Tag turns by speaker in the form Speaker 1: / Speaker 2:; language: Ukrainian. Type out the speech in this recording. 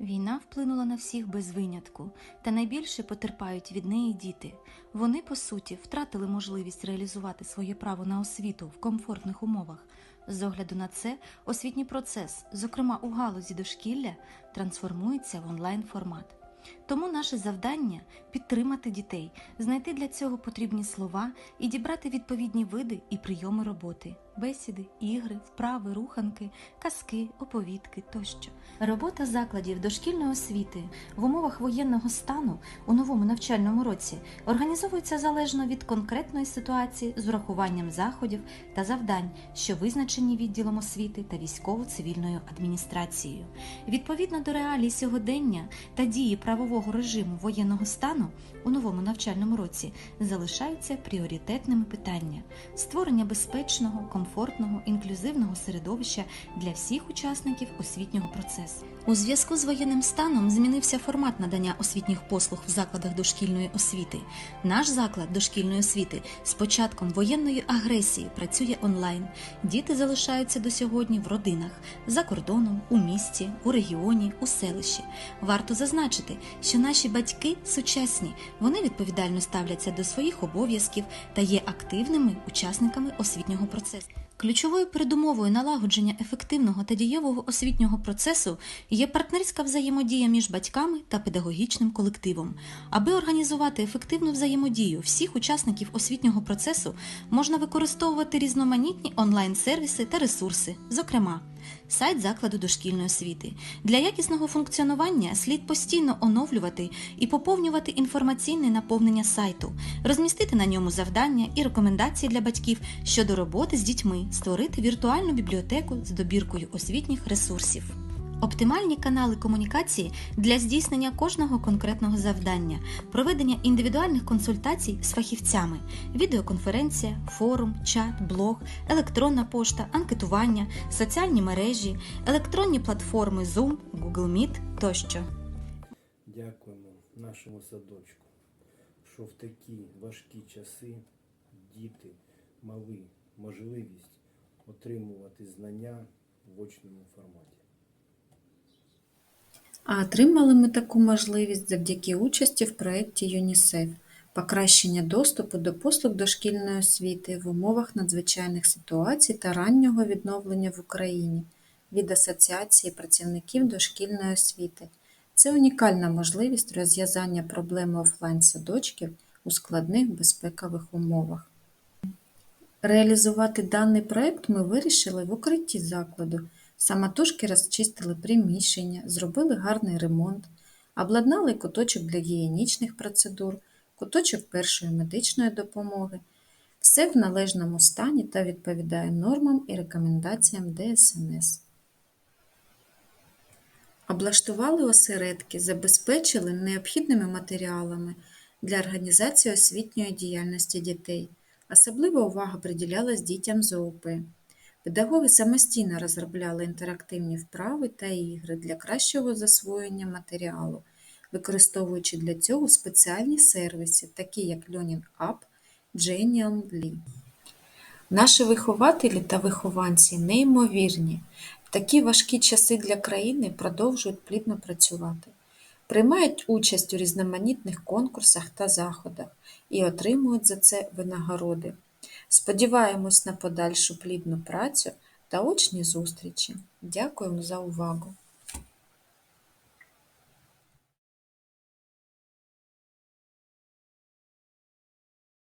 Speaker 1: Війна вплинула на всіх без винятку, та найбільше потерпають від неї діти. Вони, по суті, втратили можливість реалізувати своє право на освіту в комфортних умовах. З огляду на це, освітній процес, зокрема у галузі дошкілля, трансформується в онлайн формат. Тому наше завдання підтримати дітей, знайти для цього потрібні слова і дібрати відповідні види і прийоми роботи, бесіди, ігри, вправи, руханки, казки, оповідки тощо. Робота закладів дошкільної освіти в умовах воєнного стану у новому навчальному році організовується залежно від конкретної ситуації з урахуванням заходів та завдань, що визначені відділом освіти та військово-цивільною адміністрацією. Відповідно до реалій сьогодення та дії правового режиму воєнного стану у новому навчальному році залишаються пріоритетними питання створення безпечного, комфортного, інклюзивного середовища для всіх учасників освітнього процесу. У зв'язку з воєнним станом змінився формат надання освітніх послуг в закладах дошкільної освіти. Наш заклад дошкільної освіти з початком воєнної агресії працює онлайн. Діти залишаються до сьогодні в родинах за кордоном, у місті, у регіоні, у селищі. Варто зазначити, що наші батьки сучасні, вони відповідально ставляться до своїх обов'язків та є активними учасниками освітнього процесу. Ключовою передумовою налагодження ефективного та дієвого освітнього процесу є партнерська взаємодія між батьками та педагогічним колективом. Аби організувати ефективну взаємодію всіх учасників освітнього процесу, можна використовувати різноманітні онлайн-сервіси та ресурси, зокрема. Сайт закладу дошкільної освіти для якісного функціонування слід постійно оновлювати і поповнювати інформаційне наповнення сайту, розмістити на ньому завдання і рекомендації для батьків щодо роботи з дітьми, створити віртуальну бібліотеку з добіркою освітніх ресурсів. Оптимальні канали комунікації для здійснення кожного конкретного завдання, проведення індивідуальних консультацій з фахівцями, відеоконференція, форум, чат, блог, електронна пошта, анкетування, соціальні мережі, електронні платформи Zoom, Google Meet тощо.
Speaker 2: Дякуємо нашому садочку, що в такі важкі часи діти мали можливість отримувати знання в очному форматі.
Speaker 3: А отримали ми таку можливість завдяки участі в проєкті ЮНІСЕФ покращення доступу до послуг дошкільної освіти в умовах надзвичайних ситуацій та раннього відновлення в Україні від Асоціації працівників дошкільної освіти. Це унікальна можливість розв'язання проблеми офлайн-садочків у складних безпекових умовах. Реалізувати даний проєкт ми вирішили в укритті закладу. Самотужки розчистили приміщення, зробили гарний ремонт, обладнали куточок для гігієнічних процедур, куточок першої медичної допомоги. Все в належному стані та відповідає нормам і рекомендаціям ДСНС. Облаштували осередки, забезпечили необхідними матеріалами для організації освітньої діяльності дітей. Особлива увага приділялась дітям з ООП. Педагоги самостійно розробляли інтерактивні вправи та ігри для кращого засвоєння матеріалу, використовуючи для цього спеціальні сервіси, такі як Learning App, Genially. Наші вихователі та вихованці неймовірні. В такі важкі часи для країни продовжують плідно працювати, приймають участь у різноманітних конкурсах та заходах і отримують за це винагороди. Сподіваємось на подальшу плідну працю та очні зустрічі. Дякуємо за увагу!